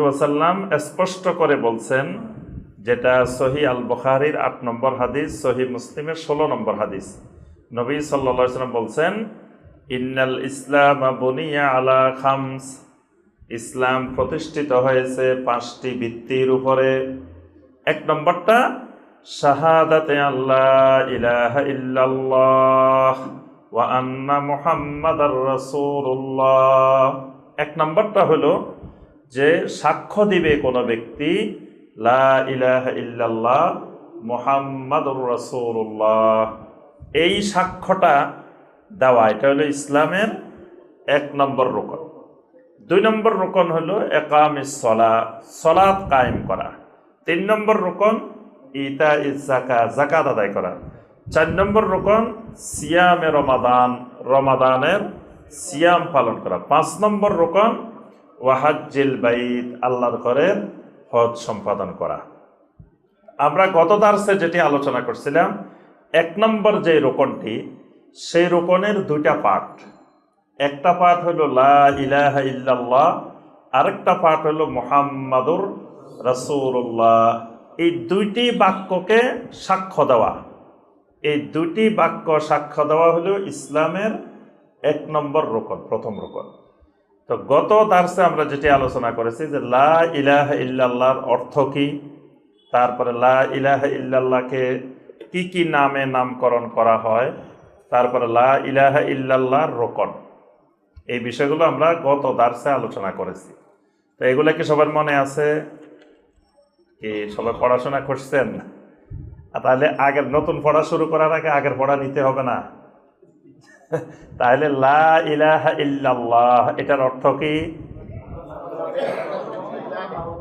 ওয়াসাল্লাম স্পষ্ট করে বলছেন, যেটা সহি আল বখারির আট নম্বর হাদিস, সহি মুসলিমের ষোলো নম্বর হাদিস। নবী সাল্লা সাল্লাম বলছেন, ইন্নাল ইসলাম বনিয়া আলা খামস। ইসলাম প্রতিষ্ঠিত হয়েছে পাঁচটি ভিত্তির উপরে। এক নম্বরটা, শাহাদাতে আল্লাহ ইলাহা ইল্লাল্লাহ ওয়া আন্না মুহাম্মাদার রাসূলুল্লাহ। এক নম্বরটা হলো যে সাক্ষ্য দিবে কোনো ব্যক্তি, লা ইলাহা ইল্লাল্লাহ এই সাক্ষ্যটা দেওয়া, এটা হলো ইসলামের এক নম্বর রোকন। দুই নম্বর রোকন হলো একামিস সলা, সলাৎ কায়েম করা। তিন নম্বর রোকন ইতা ইজ জাকা জাকাত আদায় করা। চার নম্বর রোকন, সিয়ামে রমাদান, রমাদানের সিয়াম পালন করা। পাঁচ নম্বর রোকন ওয়াহাজ্জিল বাইত, আল্লাহর ঘরের হজ সম্পাদন করা। আমরা গত দার্সে যেটি আলোচনা করছিলাম, এক নম্বর যে রোকনটি, সেই রোকনের দুইটা পার্ট একটা পার্ট হলো লা ইলাহা ইল্লাল্লাহ, আরেকটা পার্ট হলো মোহাম্মদুর রাসূলুল্লাহ। এই দুইটি বাক্যকে সাক্ষ্য দেওয়া। এই দুইটি বাক্য সাক্ষ্য দেওয়া হলো ইসলামের এক নম্বর রোকন, প্রথম রোকন। তো গত দার্সে আমরা যেটি আলোচনা করেছি যে লা ইলাহ ইল্লাল্লাহর অর্থ কি? তারপরে লা ইলাহ ইল্লাল্লাহকে কি কি নামে নামকরণ করা হয়? তারপরে লা ইলাহ ইল্লাল্লাহর রোকন। এই বিষয়গুলো আমরা গত দার্সে আলোচনা করেছি। তো এগুলো কি সবার মনে আছে? কি সবাই পড়াশোনা করছেন? তাহলে আগের নতুন পড়া শুরু করার আগে আগের পড়া নিতে হবে না? তাহলে লা ইলাহা এটার অর্থ কি?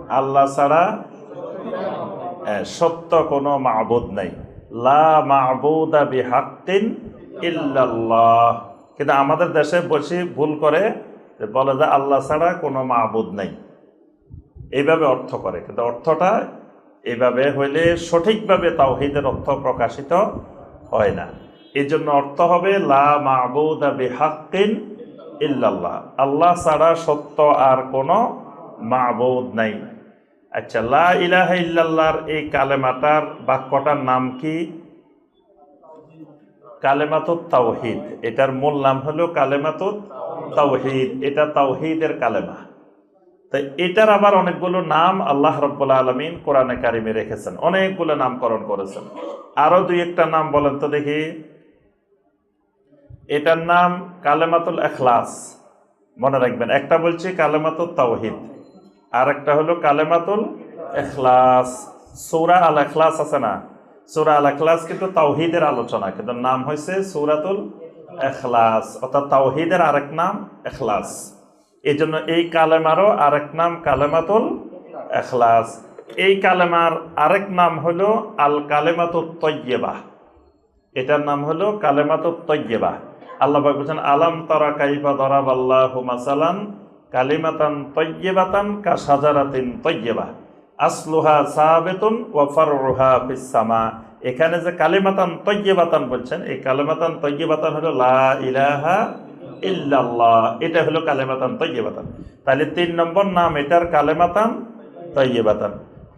আল্লাহ ছাড়া সত্য কোনো মাহবুদ নাই। লা ইল্লাল্লাহ। কিন্তু আমাদের দেশে বসে ভুল করে যে বলে যে আল্লাহ ছাড়া কোনো মাহবুদ নেই। এইভাবে অর্থ করে। কিন্তু অর্থটা এইভাবে হইলে সঠিকভাবে তাওহিদের অর্থ প্রকাশিত হয় না। এই জন্য অর্থ হবে, লা মাহবুদা বিহাক্কিন ইল্লাল্লাহ। আল্লাহ ছাড়া সত্য আর কোনো মাহবুদ নাই। আচ্ছা লা ইলাহা ইল্লাল্লাহর এই কালেমাটার বাক্যটার নাম কি? কালেমাতুত তাওহিদ। এটার মূল নাম হলো কালেমাতুত তাওহিদ। এটা তাওহিদের কালেমা। তো এটার আবার অনেকগুলো নাম আল্লাহ রব্বুল্লা আলমিন কোরআনে কারিমে রেখেছেন। অনেকগুলো নামকরণ করেছেন। আরও দুই একটা নাম বলেন তো দেখি। এটার নাম কালেমাতুল এখলাস। মনে রাখবেন, একটা বলছি কালেমাতুল তাওহিদ আর একটা হলো কালেমাতুল এখলাস। সৌরা আল এখলাস আছে না? সৌরা আল এখলাস কিন্তু তাওহিদের আলোচনা, কিন্তু নাম হয়েছে সৌরাতুল এখলাস, অর্থাৎ তাওহিদের আরেক নাম এখলাস। এই জন্য এই কালেমারও আরেক নাম কালেমাতুল এখলাস। এই কালেমার আরেক নাম হলো আল কালেমাতুল তৈয়বা। এটার নাম হলো কালেমাতুল তৈয়বা। আল্লাহ পাক বলছেন, আলাম তারা কাইফা দরাব আল্লাহু মাসালান কালিমাতান তৈয়বাতান কা সাজারাতিন তৈয়বা। আসলুহা সাবেতুন ওয়া ফারুহা ফিস সামা। এখানে যে কালিমাতান তৈয়বাতান বলছেন, এই কালিমাতান তৈয়বাতান হলো লা ইলাহা ইল্লাল্লাহ। এটা হলো কালেমাতান তৈয়বাতান। তাহলে তিন নম্বর নাম এটার কালেমাতান তৈয়বাতান।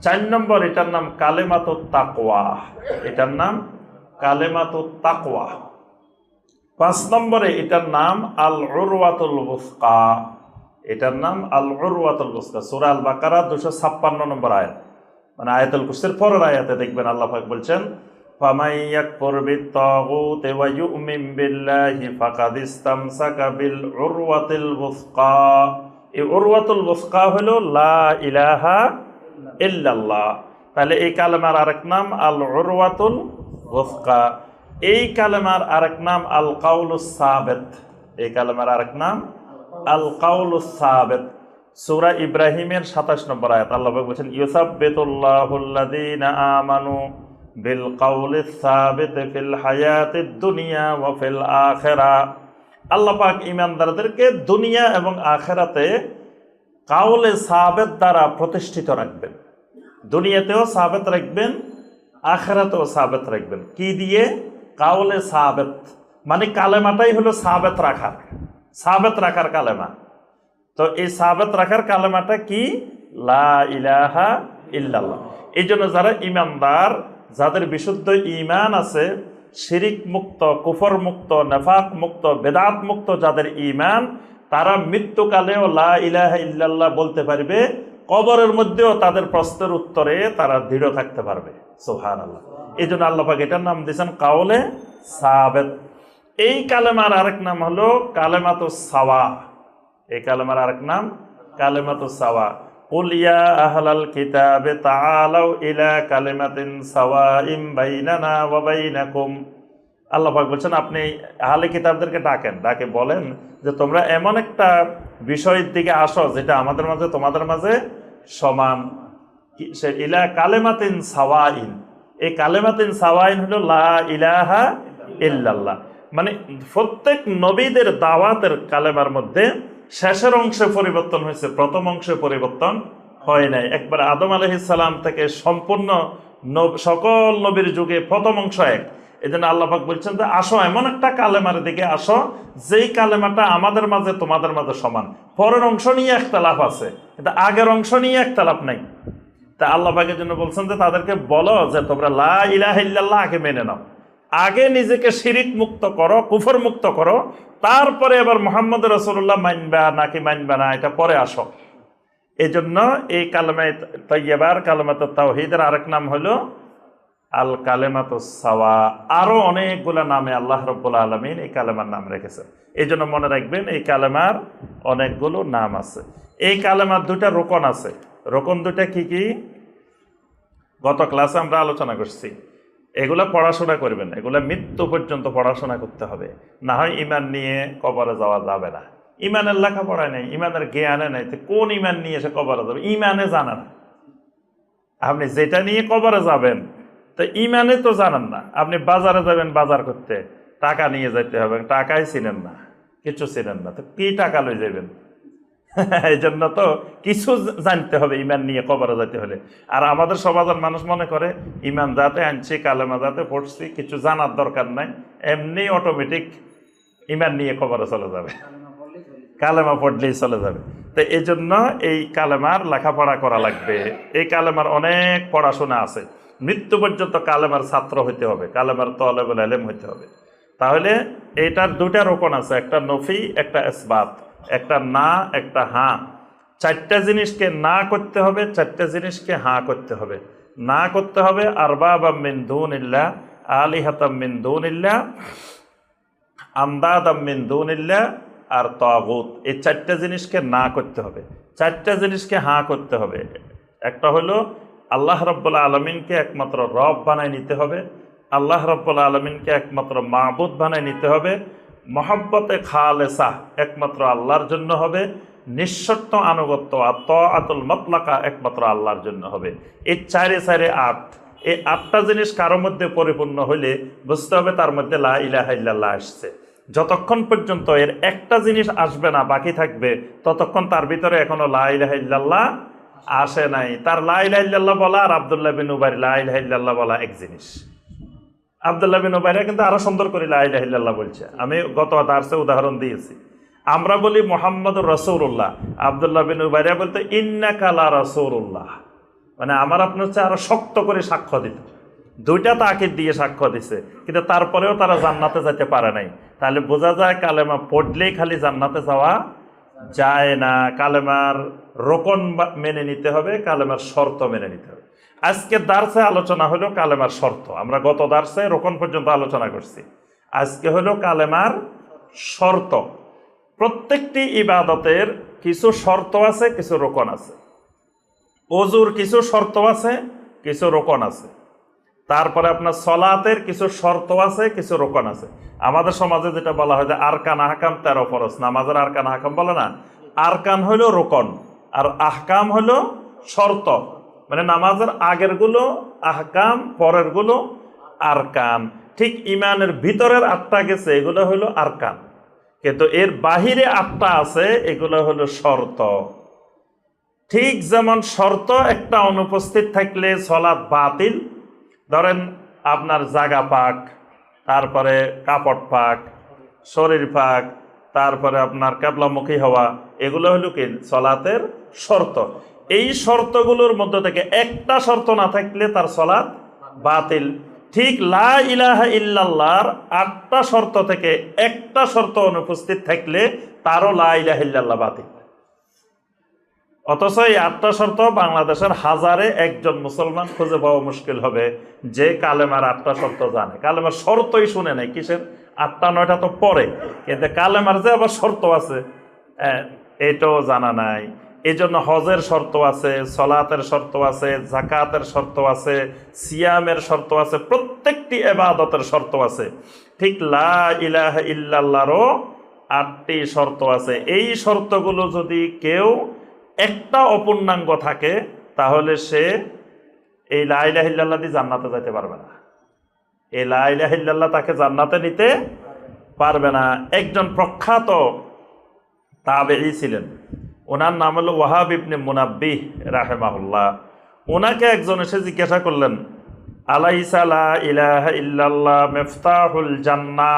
চার নম্বর এটার নাম কালেমাত তাকওয়া। এটার নাম কালেমাত তাকওয়া। পাঁচ নম্বরে এটার নাম আল উরওয়াতুল বুসকা এটার নাম আল উরওয়াতুল বুসকা সূরা আল বাকারা দুশো ছাপ্পান্ন নম্বর আয়াত। মানে আয়াতুল কুরসির পরের আয়াতে দেখবেন আল্লাহ পাক বলছেন বিত্তাগুতি ওয়া ইউমিন বিল্লাহি ফাকাদ ইসতামসাকা বিল উরওয়াতিল বুসকা এই উরওয়াতুল বুসকা হলো লা ইলাহা ইল্লাল্লাহ। তাহলে এই কালেমার আরেক নাম আল উরওয়াতুল বুসকা এই কালেমার আরেক নাম আল কাউলুস সাবেত। এই কালেমার আরেক নাম আল কাউলুস সাবেত। সূরা ইব্রাহিমের 27 নম্বর আয়াত। আল্লাহ পাক বলেন ইউসাব্বিতুল্লাহুল্লাযীনা আমানু বিল কাউলিস সাবিত ফিল হায়াতিদ দুনিয়া ওয়া ফিল আখিরা আল্লাহ পাক ঈমানদারদেরকে দুনিয়া এবং আখিরাতে কাউলে সাবেত দ্বারা প্রতিষ্ঠিত রাখবেন। দুনিয়াতেও সাবেত রাখবেন, আখেরাতেও সাবেত রাখবেন। কি দিয়ে? কাউলে সাবেত। মানে কালেমাটাই হলো সাবেত রাখার। সাবেত রাখার কালেমা। তো এই সাবেত রাখার কালেমাটা কি? লা ইলাহা ইল্লাল্লাহ। এই জন্য যারা ইমানদার, যাদের বিশুদ্ধ ইমান আছে, শিরিক মুক্ত, কুফর মুক্ত, নেফাক মুক্ত, বেদাত মুক্ত যাদের ইমান তারা মৃত্যুকালেও লা ইলাহা ইল্লাল্লাহ বলতে পারবে, কবরের মধ্যেও তাদের প্রশ্নের উত্তরে তারা দৃঢ় থাকতে পারবে। সোহান আল্লাহ এই জন্য আল্লাপাক এটার নাম দিয়েছেন কাওলে সাবেদ এই কালেমার আরেক নাম হলো কালেমাত সাওয়া। এই কালেমার আরেক নাম কালেমাত সাওয়া। উলিয়া আহলাল কিতাবে তাআলাউ ইলা কালিমাতিন সাওয়াইম বাইনানা ওয়া বাইনাকুম। আল্লাহ পাক বলছেন, আপনি আহলে কিতাবদেরকে ডাকেন, ডাকে বলেন যে তোমরা এমন একটা বিষয়ের দিকে আসো যেটা আমাদের মাঝে, তোমাদের মাঝে সমান। সে ইলা কালেমাতিন সাওয়াইন এই কালেমাতিন সাওয়াইন হলো লা ইলাহা ইল্লাল্লাহ। মানে প্রত্যেক নবীদের দাওয়াতের কালেমার মধ্যে শেষের অংশে পরিবর্তন হয়েছে, প্রথম অংশে পরিবর্তন হয় নাই। একবার আদম আলহিসাল্লাম থেকে সম্পূর্ণ সকল নবীর যুগে প্রথম অংশ এক। এই জন্য আল্লাহাক বলছেন যে, আসো এমন একটা কালেমার দিকে আসো, যেই কালেমাটা আমাদের মাঝে তোমাদের মাঝে সমান। পরের অংশ নিয়ে একটা লাভ আছে এটা আগের অংশ নিয়ে একটা লাভ নাই। তা আল্লাহ পাকের জন্য বলছেন যে তাদেরকে বলো যে তোমরা লা ইলাহা ইল্লাল্লাহ আগে মেনে নাও। আগে নিজেকে শিরিক মুক্ত করো, কুফর মুক্ত করো, তারপরে এবার মোহাম্মদ রসুল্লাহ মানবা নাকি মানবা না, এটা পরে আসো। এই জন্য এই কালেমায় তৈবার কালেমাত তাওহিদের আরেক নাম হলো আল কালেমাত সাওয়া আরও অনেকগুলো নামে আল্লাহ রব্বুল আলমিন এই কালেমার নাম রেখেছেন। এই জন্য মনে রাখবেন এই কালেমার অনেকগুলো নাম আছে। এই কালেমার দুটা রোকন আছে। রোকন দুটা কি কি? গত ক্লাসে আমরা আলোচনা করছি। এগুলা পড়াশোনা করবেন এগুলা মৃত্যু পর্যন্ত পড়াশোনা করতে হবে। না হয় ইমান নিয়ে কবরে যাওয়া যাবে না। ইমানের লেখাপড়া নেই, ইমানের জ্ঞানে নেই। কোন ইমান নিয়ে এসে কবরে যাবে? ইমানে জানা না। আপনি যেটা নিয়ে কবরে যাবেন, তো ইমানে তো জানেন না। আপনি বাজারে যাবেন বাজার করতে। টাকা নিয়ে যেতে হবে। টাকাই চিনেন না। কিছু চিনেন না। তো কি টাকা লই যাবেন এই জন্য তো কিছু জানতে হবে, ইমান নিয়ে কবরে যেতে হলে। আর আমাদের সমাজের মানুষ মনে করে, ইমান যাতে আনছি, কালেমা যাতে পড়ছি, কিছু জানার দরকার নাই, এমনি অটোমেটিক ইমান নিয়ে কবরে চলে যাবে। কালেমা পড়লেই চলে যাবে। তো এই জন্য এই কালেমার লেখাপড়া করা লাগবে। এই কালেমার অনেক পড়াশোনা আছে। মৃত্যু পর্যন্ত কালেমার ছাত্র হইতে হবে, কালেমার তলেবুল আলেম হইতে হবে। তাহলে এটার দুটা রোপণ আছে, একটা নফি, একটা এসবাত। একটা না, একটা হাঁ। চারটা জিনিসকে না করতে হবে, চারটা জিনিসকে হাঁ করতে হবে। না করতে হবে আরবা বা মিন্দুন ইল্লা আলি হাতাম মিন্দুন ইল্লা আমদাদ মিন দুনিল্লাহ আর তাগুত। এই চারটা জিনিসকে না করতে হবে। চারটা জিনিসকে হাঁ করতে হবে। একটা হলো আল্লাহ রব্বুল্লা আলমিনকে একমাত্র রব বানায় নিতে হবে। আল্লাহ রব্বুল্লা আলমিনকে একমাত্র মাহবুদ বানায় নিতে হবে। মহব্বতে খালেসা একমাত্র আল্লাহর জন্য হবে, নিঃশর্ত আনুগত্য ত আতুল মতলাকা একমাত্র আল্লাহর জন্য হবে। এই চারে চারে আট, এই আটটা জিনিস কারোর মধ্যে পরিপূর্ণ হলে বুঝতে হবে তার মধ্যে লা ইলাহা ইল্লাল্লাহ আসছে। যতক্ষণ পর্যন্ত এর একটা জিনিস আসবে না, বাকি থাকবে, ততক্ষণ তার ভিতরে এখনও লা ইলাহা ইল্লাল্লাহ আসে নাই। তার লা ইলাহা ইল্লাল্লাহ বলা আর আব্দুল্লাহ বিন উবাই লা ইল্লাল্লাহ বলা এক জিনিস। আবদুল্লাহ বিন ওবাইরা কিন্তু আরও সুন্দর করে লা ইলাহা বলছে। আমি গত দার্সে উদাহরণ দিয়েছি। আমরা বলি মোহাম্মদ রসৌল্লাহ আবদুল্লাহ বিন উবাইরা বলতে ইন্না কালা রসৌল্লাহ মানে আমার আপনার হচ্ছে আরও শক্ত করে সাক্ষ্য দিত। দুইটা তাকে দিয়ে সাক্ষ্য দিছে, কিন্তু তারপরেও তারা জান্নাতে যেতে পারে নাই। তাহলে বোঝা যায় কালেমা পড়লেই খালি জান্নাতে যাওয়া যায় না। কালেমার রোকন মেনে নিতে হবে, কালেমার শর্ত মেনে নিতে হবে। আজকে দার্সে আলোচনা হলো কালেমার শর্ত। আমরা গত দার্সে রোকন পর্যন্ত আলোচনা করছি। আজকে হলো কালেমার শর্ত। প্রত্যেকটি ইবাদতের কিছু শর্ত আছে, কিছু রোকন আছে। অজুর কিছু শর্ত আছে, কিছু রোকন আছে। তারপরে আপনার সলাতের কিছু শর্ত আছে, কিছু রোকন আছে। আমাদের সমাজে যেটা বলা হয় যে আরকান আহকাম তেরো ফরস নামাজের আরকান আহকাম বলে না। আরকান হলো রোকন। আর আহকাম হলো শর্ত। মানে নামাজের আগেরগুলো আহকাম পরেরগুলো আরকান ঠিক ইমানের ভিতরের আটটা গেছে, এগুলো হলো আরকান কিন্তু এর বাহিরে আটটা আছে, এগুলো হলো শর্ত। ঠিক যেমন শর্ত, একটা অনুপস্থিত থাকলে সলাৎ বাতিল। ধরেন আপনার জাগা পাক, তারপরে কাপড় পাক, শরীর পাক, তারপরে আপনার ক্যাবলামুখী হওয়া এগুলো হলো কি? সলাতের শর্ত। এই শর্তগুলোর মধ্যে থেকে একটা শর্ত না থাকলে তার সলাৎ বাতিল। ঠিক লা ইলাহা ইল্লাল্লাহর আটটা শর্ত থেকে একটা শর্ত অনুপস্থিত থাকলে তারও লা ইলাহা ইল্লাল্লাহ বাতিল। অথচ এই আটটা শর্ত বাংলাদেশের হাজারে একজন মুসলমান খুঁজে পাওয়া মুশকিল হবে। যে কালেমার আটটা শর্ত জানে। কালেমার শর্তই শুনে নাই কিসের? আটটা, নয়টা তো পরে কিন্তু কালেমার যে আবার শর্ত আছে এটাও জানা নাই। এই জন্য হজের শর্ত আছে, সলাতের শর্ত আছে জাকাতের শর্ত আছে, সিয়ামের শর্ত আছে, প্রত্যেকটি এবাদতের শর্ত আছে। ঠিক লা ইলাহা ইল্লাল্লাহরও আটটি শর্ত আছে। এই শর্তগুলো যদি কেউ একটা অপূর্ণাঙ্গ থাকে, তাহলে সে এই লাইলাহিল্লাহ দিয়ে জান্নাতে যেতে পারবে না। এই লাইলাহিল্লাহ তাকে জান্নাতে নিতে পারবে না। একজন প্রখ্যাত তাবেই ছিলেন। ওনার নাম হলো ওয়াহাব ইবনে মুনাব্বিহ রাহেমাহুল্লাহ। ওনাকে একজন এসে জিজ্ঞাসা করলেন আলাইসা লা ইলাহা ইল্লাল্লাহ মেফতাহুল জান্না?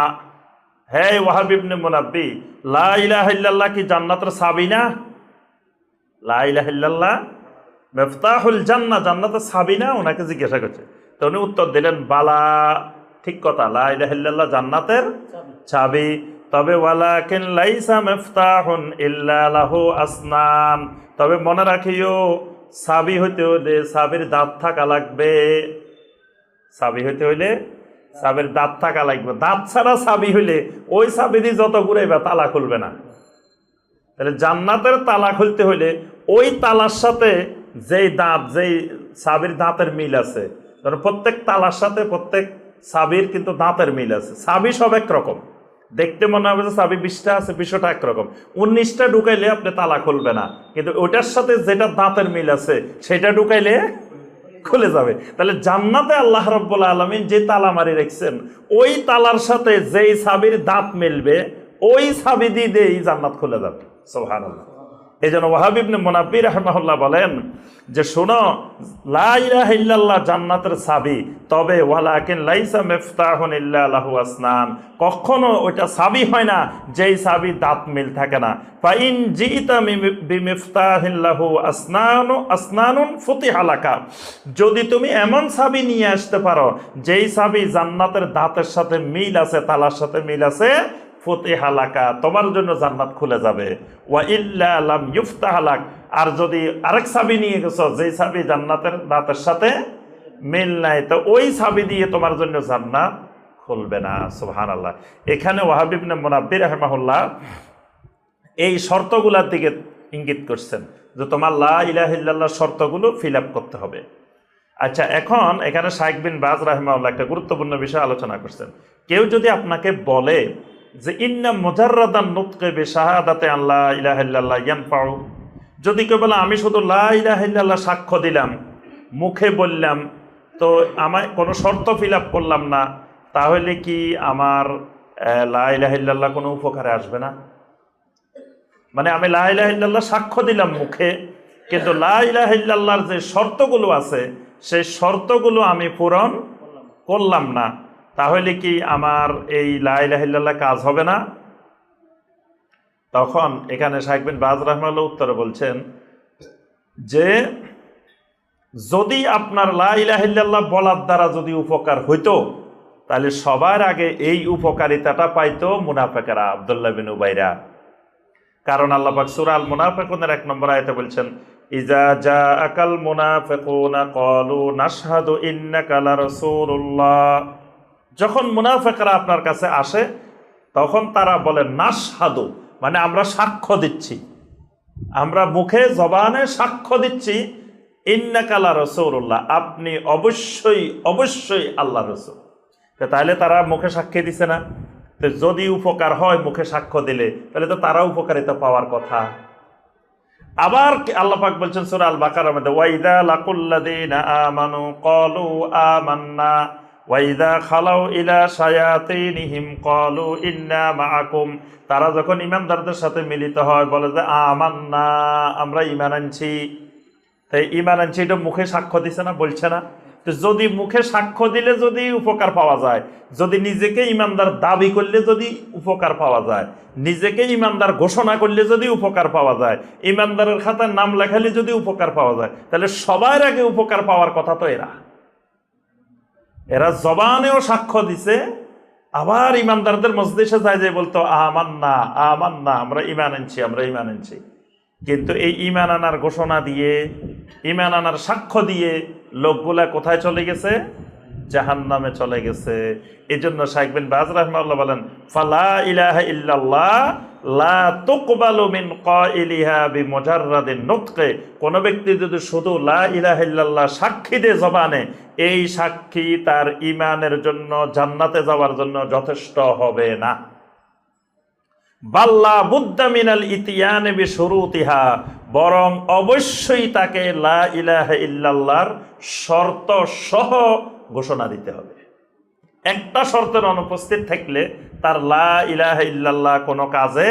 হে ওয়াহাব ইবনে মুনাব্বি লা ইলাহা ইল্লাল্লাহ কি জান্নাতের সাবি না? লা ইলাহা ইল্লাল্লাহ মেফতাহুল জান্না জান্নাতের সাবি না? ওনাকে জিজ্ঞাসা করছে। তো উনি উত্তর দিলেন বালা ঠিক কথা লা ইলাহা ইল্লাল্লাহ জান্নাতের চাবি। তবে ওয়ালাকিন লাইসা মেফতাহুন ইল্লা লাহু আসনান তবে মনে রাখিও, সাবি হইতে হইলে সাবির দাঁত থাকা লাগবে। সাবি হইতে হইলে সাবির দাঁত থাকা লাগবে। দাঁত ছাড়া সাবি হইলে ওই সাবি দিয়ে যত ঘুরাইবা তালা খুলবে না। তাহলে জান্নাতের তালা খুলতে হইলে ওই তালার সাথে যেই দাঁত, যেই সাবির দাঁতের মিল আছে, ধরো প্রত্যেক তালার সাথে প্রত্যেক সাবির কিন্তু দাঁতের মিল আছে। সাবি সব একরকম। দেখতে মনে হবে যে চাবি বিশটা আছে, বিশটা একরকম। উনিশটা ঢুকাইলে আপনি তালা খুলবে না। কিন্তু ওটার সাথে যেটা দাঁতের মিল আছে, সেটা ঢুকাইলে খুলে যাবে। তাহলে জান্নাতে আল্লাহ রব্বুল আলমিন যে তালা মারি রেখছেন, ওই তালার সাথে যেই সাবির দাঁত মিলবে, ওই সাবি দিয়ে দিয়ে জান্নাত খুলে যাবে। সোহান এই জন্য ওয়াহাবিবনে মোনাব্বি রহমাহুল্লাহ বলেন যে, শোনো, লা ইলাহা জান্নাতের সাবি, তবে ওয়ালাকিন লাইসা মিফতাহুন ইল্লা আসনান। কখনো ওইটা সাবি হয় না, যেই সাবি দাঁত মিল থাকে না। ফাইন জিতা বিমিফতাহিন লাহু আসনানু, আসনানুন ফুতিহালাকা যদি তুমি এমন সাবি নিয়ে আসতে পারো, যেই সাবি জান্নাতের দাঁতের সাথে মিল আছে, তালার সাথে মিল আছে ফতেহালাকা, তোমার জন্য জান্নাত খুলে যাবে। ওয়া ইল্লা লাম ইউফতাহালাক আর যদি আরেক সাবি নিয়ে গেছো, যেই সাবি জান্নাতের দাঁতের সাথে মিল নাই, তো ওই সাবি দিয়ে তোমার জন্য জান্নাত খুলবে না সুবহান আল্লাহ এখানে ওয়াহাবিবনে মোনাব্বির রহমাহুল্লাহ এই শর্তগুলার দিকে ইঙ্গিত করছেন, যে তোমার লা ইলাহ ইল্লাল্লাহ শর্তগুলো ফিল করতে হবে। আচ্ছা এখন এখানে শাইখ বিন বাজ রাহমাউল্লাহ একটা গুরুত্বপূর্ণ বিষয় আলোচনা করছেন। কেউ যদি আপনাকে বলে যে ইন্না মুজাররাদান নুতকে বে শাহাদাতে আল্লাহ ইলাহা ইল্লাল্লাহ ইয়ানফাউ। যদি কেউ বলে, আমি শুধু লা ইলাহা ইল্লাল্লাহ সাক্ষ্য দিলাম, মুখে বললাম, তো আমায় কোনো শর্ত ফিল করলাম না, তাহলে কি আমার লা ইলাহা ইল্লাল্লাহ কোনো উপকারে আসবে না? মানে আমি লা ইলাহা ইল্লাল্লাহ সাক্ষ্য দিলাম মুখে, কিন্তু লা ইলাহা ইল্লাল্লাহর যে শর্তগুলো আছে, সেই শর্তগুলো আমি পূরণ করলাম না। তাহলে কি আমার এই লা ইলাহা ইল্লাল্লাহ কাজ হবে না? তখন এখানে শাহেকবিন বাজ রহমাল্লাহ উত্তরে বলছেন যে, যদি আপনার লা ইলাহা ইল্লাল্লাহ বলার দ্বারা যদি উপকার হইতো, তাহলে সবার আগে এই উপকারিতাটা পাইতো মুনাফেকেরা, আবদুল্লাহ বিন উবাইরা। কারণ আল্লাহ পাক সূরা আল মুনাফিকুনের এক নম্বর আয়াতে বলছেন, ইজা জা আকাল মুনাফিকুনা ক্বালু নাশহাদু ইন্নাকা লারাসূলুল্লাহ যখন মুনাফিকরা আপনার কাছে আসে, তখন তারা বলে, নাশহাদু মানে আমরা সাক্ষ্য দিচ্ছি। আমরা মুখে, জবানে সাক্ষ্য দিচ্ছি ইন্নাকালা রসৌল্লাহ আপনি অবশ্যই অবশ্যই আল্লাহ রসুল। তো তাহলে তারা মুখে সাক্ষী দিছে না। তো যদি উপকার হয় মুখে সাক্ষ্য দিলে তাহলে তো তারা উপকারিতা পাওয়ার কথা। আবার কি- আল্লাহ পাক বলছেন সূরা আল বাকারার মধ্যে, ওয়াইদা লাকুল্লাযীনা আমানু, ক্বালু আমান্না ইন্না মাআকুম। তারা যখন ইমানদারদের সাথে মিলিত হয়, বলে যে, আমান্না, আমরা ঈমান আনছি। তাই ঈমান আনছি, এটা মুখে সাক্ষ্য দিছে না, বলছে না? তো যদি মুখে সাক্ষ্য দিলে যদি উপকার পাওয়া যায়, যদি নিজেকে ইমানদার দাবি করলে যদি উপকার পাওয়া যায়, নিজেকে ইমানদার ঘোষণা করলে যদি উপকার পাওয়া যায় ইমানদারের খাতায় নাম লেখালে যদি উপকার পাওয়া যায়, তাহলে সবার আগে উপকার পাওয়ার কথা তো এরা। এরা জবানেও সাক্ষ্য দিছে, আবার ইমানদারদের মসজিদে যায় যে বলতো আমান না আমান না আমরা ইমান আনছি, আমরা ইমান আনছি। কিন্তু এই ইমান আনার ঘোষণা দিয়ে ইমান আনার সাক্ষ্য দিয়ে লোকগুলা কোথায় চলে গেছে? জাহান নামে চলে গেছে। এই জন্য শাইখ বিন বাজ রহমাল্লাহ বলেন, ফালা ইলাহা ইল্লাল্লাহ, লা তুকবালু মিন কাইলিহা বিমুজাররাদিন নুতকে। কোন ব্যক্তি যদি শুধু লা ইলাহা ইল্লাল্লাহ সাক্ষী দে জবানে, এই সাক্ষী তার ইমানের জন্য, জান্নাতে যাওয়ার জন্য যথেষ্ট হবে না। বাল্লা বুদ্ধা মিনাল ইতিয়ানে বিশুরুতিহা, বরং অবশ্যই তাকে লা ইলাহা ইল্লাল্লাহর শর্ত সহ ঘোষণা দিতে হবে। একটা শর্তের অনুপস্থিত থাকলে তার লা ইলাহ ইল্লাল্লাহ কোনো কাজে